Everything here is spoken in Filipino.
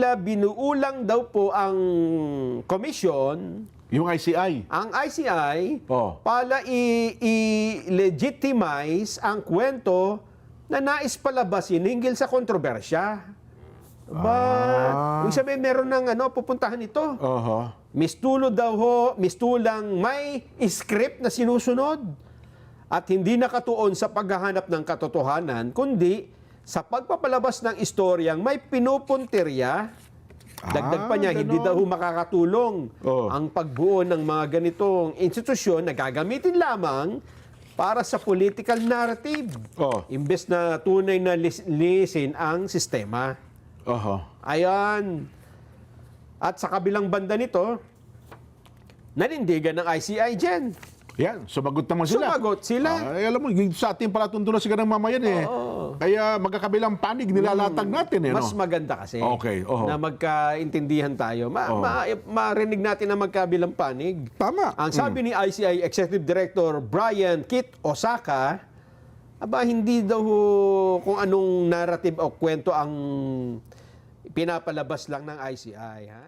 tila binuulang daw po ang commission, Yung ICI. ang ICI, Oh. para i- i-legitimize ang kwento na nais palabasin hinggil sa kontrobersya. Ba, Ah. ibig sabihin meron ng ano, pupuntahan ito. Oho. Mistulo daw ho, mistulang may script na sinusunod at hindi nakatuon sa paghahanap ng katotohanan, kundi sa pagpapalabas ng istoryang may pinupuntirya. Dagdag pa Ah, niya, hindi ganon. daw makakatulong Oh. ang pagbuo ng mga ganitong institusyon na gagamitin lamang para sa political narrative. Oh. Imbes na tunay na lis- lisin ang sistema. Oho. Ayan. At sa kabilang banda nito, nanindigan ng ICI dyan. Yan, sumagot naman sila. Sumagot sila. Ay, alam mo, sa ating palatuntunan siguro ng mamayan eh. Kaya magkakabilang panig nilalatag natin eh. Mas no? maganda kasi Okay, oho. na magkaintindihan tayo. Ma- Oo. ma- marinig natin na magkabilang panig. Tama. Ang sabi ni ICI Executive Director Brian Kit Osaka, aba hindi daw ho kung anong narrative o kwento ang pinapalabas lang ng ICI. Ha?